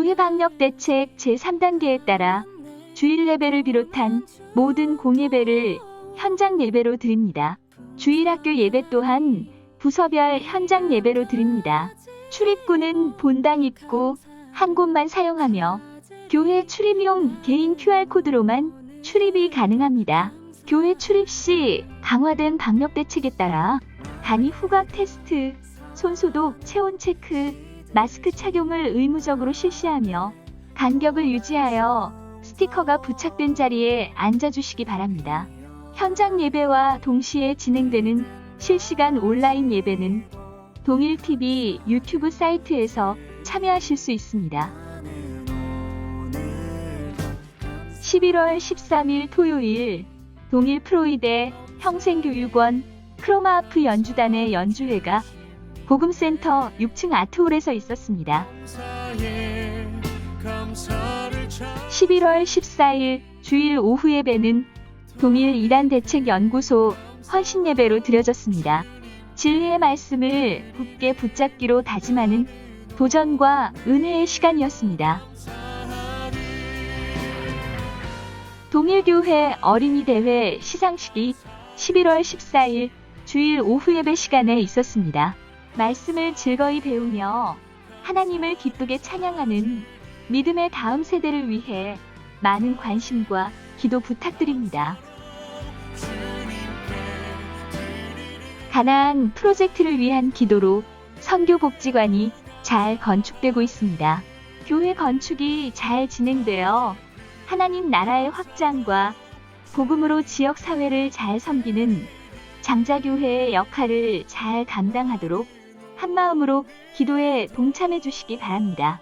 교회 방역 대책 제3단계에 따라 주일 예배를 비롯한 모든 공예배를 현장 예배로 드립니다. 주일 학교 예배 또한 부서별 현장 예배로 드립니다. 출입구는 본당 입구 한 곳만 사용하며 교회 출입용 개인 QR코드로만 출입이 가능합니다. 교회 출입 시 강화된 방역 대책에 따라 단위 후각 테스트, 손소독, 체온 체크, 마스크 착용을 의무적으로 실시하며 간격을 유지하여 스티커가 부착된 자리에 앉아주시기 바랍니다. 현장 예배와 동시에 진행되는 실시간 온라인 예배는 동일TV 유튜브 사이트에서 참여하실 수 있습니다. 11월 13일 토요일 동일 프로이대 평생교육원 크로마아프 연주단의 연주회가 복음센터 6층 아트홀에서 있었습니다. 11월 14일 주일 오후 예배는 동일 이단 대책 연구소 헌신 예배로 드려졌습니다. 진리의 말씀을 굳게 붙잡기로 다짐하는 도전과 은혜의 시간이었습니다. 동일교회 어린이 대회 시상식이 11월 14일 주일 오후 예배 시간에 있었습니다. 말씀을 즐거이 배우며 하나님을 기쁘게 찬양하는 믿음의 다음 세대를 위해 많은 관심과 기도 부탁드립니다. 가나안 프로젝트를 위한 기도로 선교 복지관이 잘 건축되고 있습니다. 교회 건축이 잘 진행되어 하나님 나라의 확장과 복음으로 지역 사회를 잘 섬기는 장자교회의 역할을 잘 감당하도록 한마음으로 기도에 동참해 주시기 바랍니다.